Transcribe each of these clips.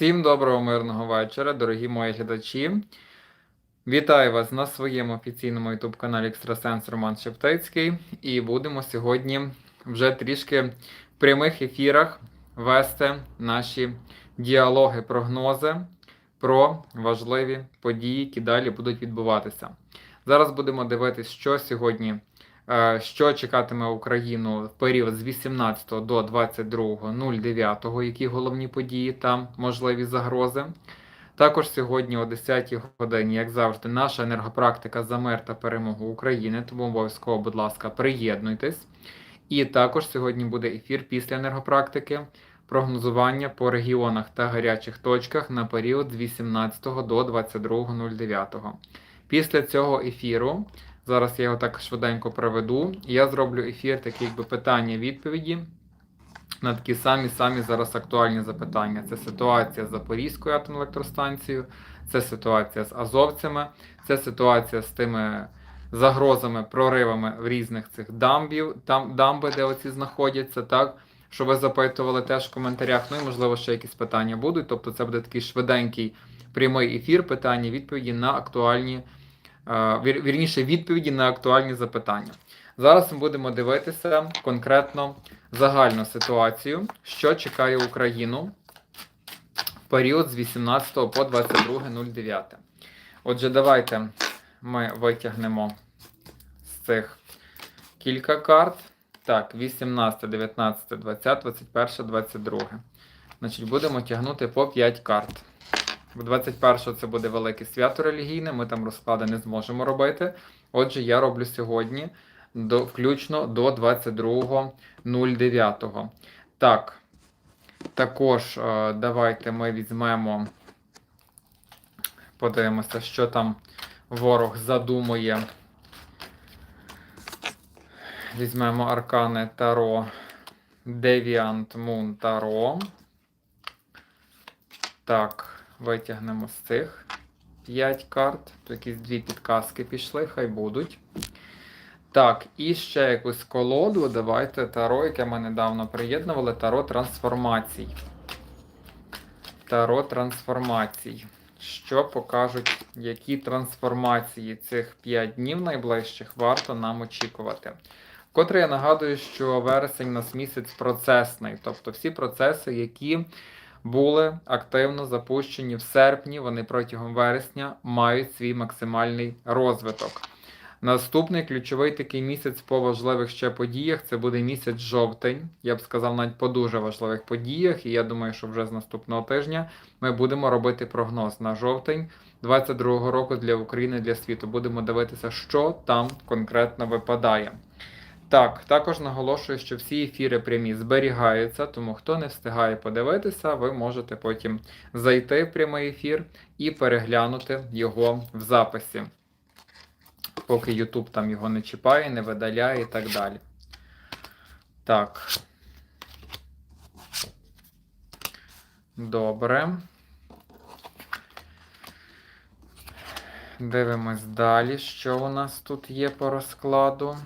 Всім доброго мирного вечора, дорогі мої глядачі. Вітаю вас на своєму офіційному youtube каналі Екстрасенс Роман Шептицький. І будемо сьогодні вже трішки в прямих ефірах вести наші діалоги, прогнози про важливі події, які далі будуть відбуватися. Зараз будемо дивитися, що сьогодні, що чекатиме Україну в період з 18 до 22.09, які головні події та можливі загрози. Також сьогодні о 10 годині, як завжди, наша енергопрактика за мир та перемогу України. Тому обов'язково, будь ласка, приєднуйтесь. І також сьогодні буде ефір після енергопрактики, прогнозування по регіонах та гарячих точках на період з 18 до 22.09. Після цього ефіру, зараз я його так швиденько проведу, я зроблю ефір, такі якби питання-відповіді на такі самі самі зараз актуальні запитання. Це ситуація з Запорізькою атомною електростанцією, це ситуація з азовцями, це ситуація з тими загрозами, проривами в різних цих дамбів, там дамби, де оці знаходяться, так. Що ви запитували теж в коментарях, ну і можливо ще якісь питання будуть. Тобто це буде такий швиденький прямий ефір, питання, відповіді на актуальні, вірніше, відповіді на актуальні запитання. Зараз ми будемо дивитися конкретно загальну ситуацію, що чекає Україну в період з 18 по 22.09. Отже, давайте ми витягнемо з цих кілька карт. Так, 18, 19, 20, 21, 22. Значить, будемо тягнути по 5 карт. Бо 21 це буде велике свято релігійне, ми там розклади не зможемо робити. Отже, я роблю сьогодні до, включно до 22.09. Так, також е, давайте ми візьмемо, подивимося, що там ворог задумує. Візьмемо аркани Таро, Девіант Мун Таро. Так, витягнемо з цих 5 карт. Якісь дві підказки пішли, хай будуть. Так, і ще якусь колоду. Давайте таро, яке ми недавно приєднували. Таро трансформацій. Таро трансформацій. Що покажуть, які трансформації цих 5 днів найближчих варто нам очікувати? Вкотре я нагадую, що вересень у нас місяць процесний, тобто всі процеси, які були активно запущені в серпні, вони протягом вересня мають свій максимальний розвиток. Наступний ключовий такий місяць по важливих ще подіях це буде місяць жовтень. Я б сказав, навіть по дуже важливих подіях. І я думаю, що вже з наступного тижня ми будемо робити прогноз на жовтень 22-го року для України для світу. Будемо дивитися, що там конкретно випадає. Так, також наголошую, що всі ефіри прямі зберігаються, тому хто не встигає подивитися, ви можете потім зайти в прямий ефір і переглянути його в записі поки YouTube там його не чіпає, не видаляє і так далі. Так. Добре. Дивимось далі, що у нас тут є по розкладу.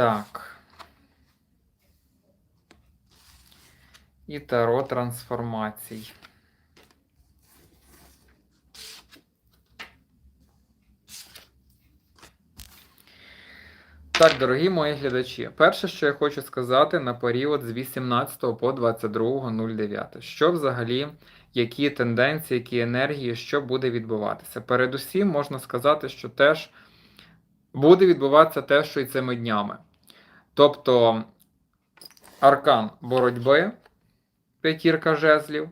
Так. І таро трансформацій. Так, дорогі мої глядачі, перше, що я хочу сказати на період з 18 по 22.09. Що взагалі, які тенденції, які енергії, що буде відбуватися? Передусім, можна сказати, що теж буде відбуватися те, що і цими днями. Тобто аркан боротьби, п'ятірка жезлів,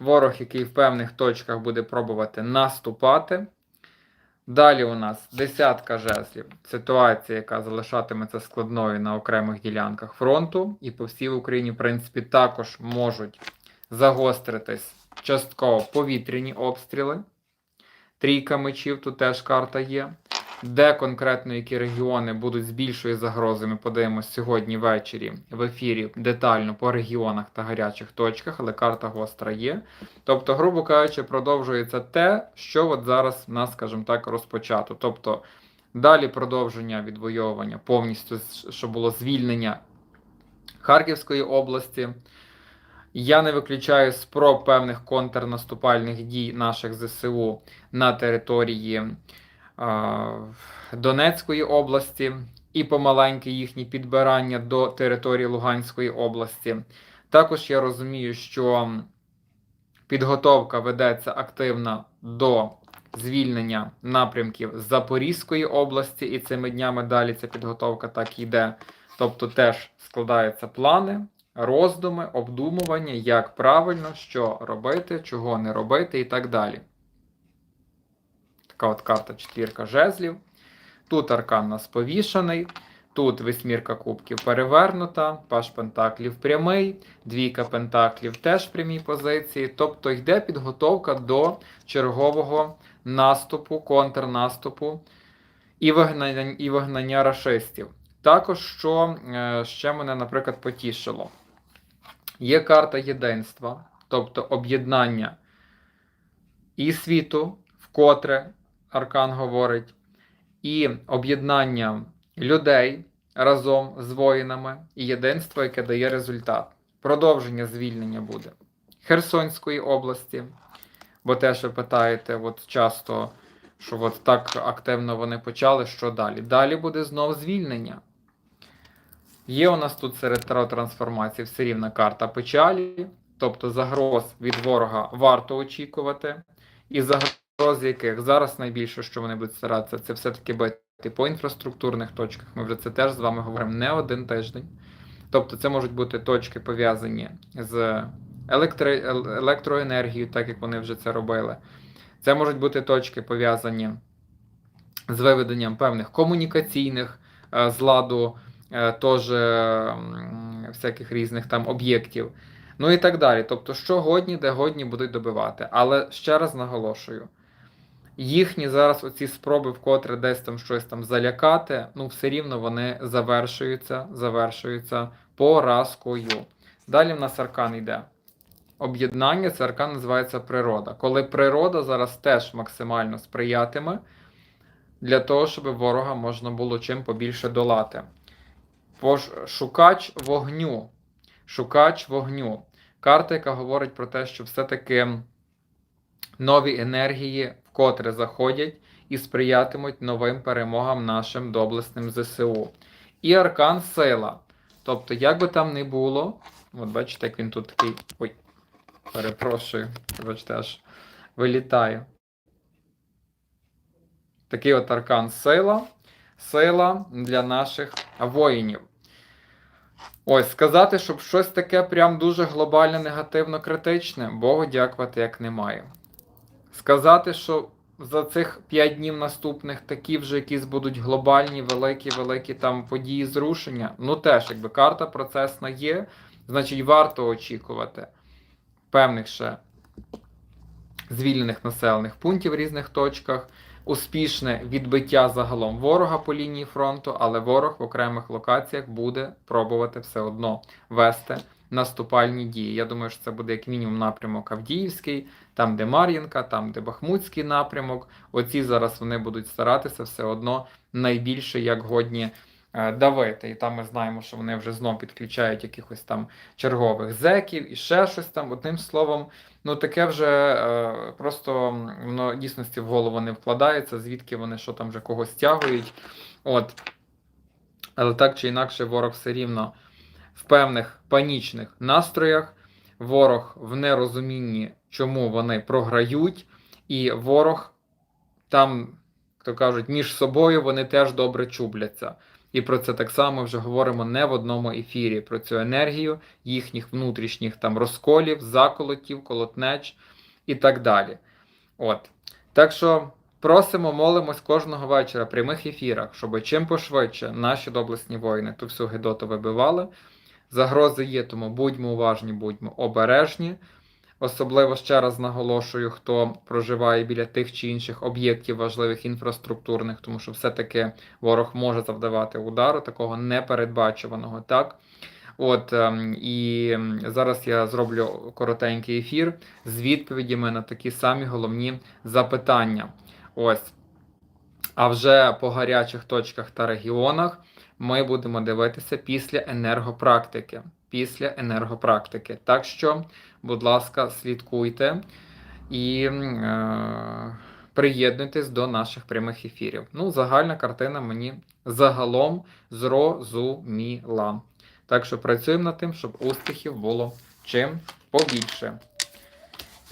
ворог, який в певних точках буде пробувати наступати. Далі у нас десятка жезлів. Ситуація, яка залишатиметься складною на окремих ділянках фронту, і по всій Україні, в принципі, також можуть загостритись частково повітряні обстріли. Трійка мечів, тут теж карта є. Де конкретно які регіони будуть з більшою загрозою, ми подивимося сьогодні ввечері в ефірі детально по регіонах та гарячих точках, але карта гостра є. Тобто, грубо кажучи, продовжується те, що от зараз в нас, скажімо так, розпочато. Тобто далі продовження відвоювання повністю, щоб було звільнення Харківської області. Я не виключаю спроб певних контрнаступальних дій наших ЗСУ на території Донецької області і помаленьке їхнє підбирання до території Луганської області. Також я розумію, що підготовка ведеться активна до звільнення напрямків Запорізької області, і цими днями далі ця підготовка так йде. Тобто теж складаються плани, роздуми, обдумування, як правильно, що робити, чого не робити і так далі. Така от карта четвірка жезлів. Тут аркан у нас повішаний. Тут восьмірка кубків перевернута, паш пентаклів прямий, двійка пентаклів теж в прямій позиції. Тобто йде підготовка до чергового наступу, контрнаступу і вигнання, і вигнання рашистів. Також, що е, ще мене, наприклад, потішило, є карта єдинства, тобто об'єднання і світу, вкотре Аркан говорить, і об'єднання людей разом з воїнами, і єдинство, яке дає результат. Продовження звільнення буде Херсонської області, бо те, що питаєте, от часто, що от так активно вони почали, що далі? Далі буде знов звільнення. Є у нас тут серед таро трансформацій все рівна карта печалі, тобто загроз від ворога варто очікувати, і загроз яких зараз найбільше, що вони будуть старатися, це все-таки бити по інфраструктурних точках. Ми вже це теж з вами говоримо не один тиждень. Тобто це можуть бути точки пов'язані з електро... електроенергією, так як вони вже це робили. Це можуть бути точки пов'язані з виведенням певних комунікаційних е, з ладу е, теж всяких різних там об'єктів. Ну і так далі. Тобто, що годні, де годні будуть добивати. Але ще раз наголошую: їхні зараз оці спроби вкотре десь там щось там залякати, ну все рівно вони завершуються, завершуються поразкою. Далі в нас аркан йде. Об'єднання, це аркан називається природа. Коли природа зараз теж максимально сприятиме для того, щоб ворога можна було чим побільше долати. Шукач вогню. Шукач вогню. Карта, яка говорить про те, що все-таки нові енергії вкотре заходять і сприятимуть новим перемогам нашим доблесним ЗСУ. І аркан сила. Тобто, як би там не було, от бачите, як він тут такий. Ой, перепрошую, бачите, аж вилітає. Такий от аркан сила. Сила для наших воїнів. Ось, сказати, щоб щось таке прям дуже глобально негативно критичне, Богу дякувати як немає. Сказати, що за цих 5 днів наступних такі вже якісь будуть глобальні, великі, великі там події зрушення. Ну теж, якби карта процесна є, значить варто очікувати певних ще звільнених населених пунктів в різних точках, успішне відбиття загалом ворога по лінії фронту, але ворог в окремих локаціях буде пробувати все одно вести наступальні дії. Я думаю, що це буде як мінімум напрямок Авдіївський, там, де Мар'їнка, там, де Бахмутський напрямок. Оці зараз вони будуть старатися все одно найбільше як годні. е, Давити, і там ми знаємо, що вони вже знов підключають якихось там чергових зеків і ще щось там. Одним словом, ну таке вже е, просто воно дійсності в голову не вкладається, звідки вони що там вже когось стягують. От. Але так чи інакше, ворог все рівно в певних панічних настроях, ворог в нерозумінні, чому вони програють, і ворог там, то кажуть, між собою вони теж добре чубляться. І про це так само вже говоримо не в одному ефірі, про цю енергію їхніх внутрішніх там розколів, заколотів, колотнеч і так далі. От. Так що просимо, молимось кожного вечора в прямих ефірах, щоб чим пошвидше наші доблесні воїни ту всю гидоту вибивали. Загрози є, тому будьмо уважні, будьмо обережні. Особливо ще раз наголошую, хто проживає біля тих чи інших об'єктів важливих інфраструктурних, тому що все-таки ворог може завдавати удару, такого непередбачуваного, так? От ем, і зараз я зроблю коротенький ефір з відповідями на такі самі головні запитання. Ось. А вже по гарячих точках та регіонах ми будемо дивитися після енергопрактики. Після енергопрактики. Так що, будь ласка, слідкуйте і е, приєднуйтесь до наших прямих ефірів. Ну, загальна картина мені загалом зрозуміла. Так що працюємо над тим, щоб успіхів було чим побільше.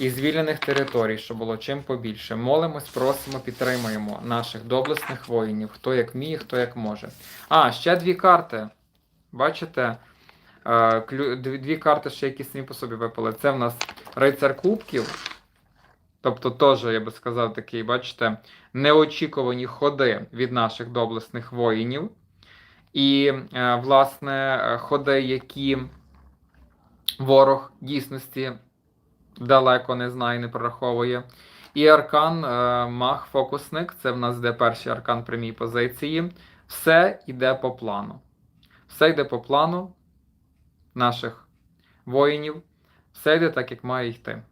І звільнених територій, щоб було чим побільше. Молимось, просимо, підтримуємо наших доблесних воїнів, хто як вміє, хто як може. А, ще дві карти. Бачите? Е, Дві карти ще якісь самі по собі випали. Це в нас рицар кубків. Тобто, теж, я би сказав, такий, бачите, неочікувані ходи від наших доблесних воїнів. І, е, власне, е, ходи, які ворог дійсності далеко не знає, не прораховує. І аркан е, маг фокусник це в нас де перший аркан прямій позиції. Все йде по плану. Все йде по плану наших воїнів. Все йде так, як має йти.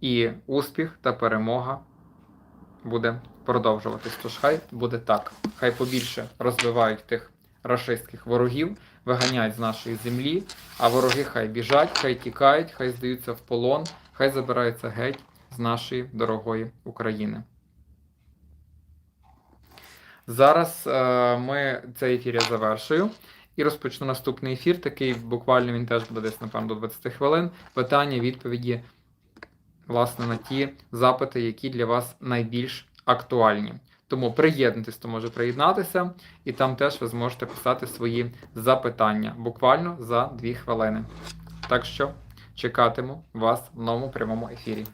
І успіх та перемога буде продовжуватись. Тож хай буде так. Хай побільше розбивають тих рашистських ворогів, виганяють з нашої землі, а вороги хай біжать, хай тікають, хай здаються в полон, хай забираються геть з нашої дорогої України. Зараз е, ми цей ефір я завершую і розпочну наступний ефір. Такий буквально він теж буде десь, напевно, до 20 хвилин. Питання, відповіді, власне, на ті запити, які для вас найбільш актуальні. Тому приєднуйтесь, хто може приєднатися, і там теж ви зможете писати свої запитання буквально за 2 хвилини. Так що чекатиму вас в новому прямому ефірі.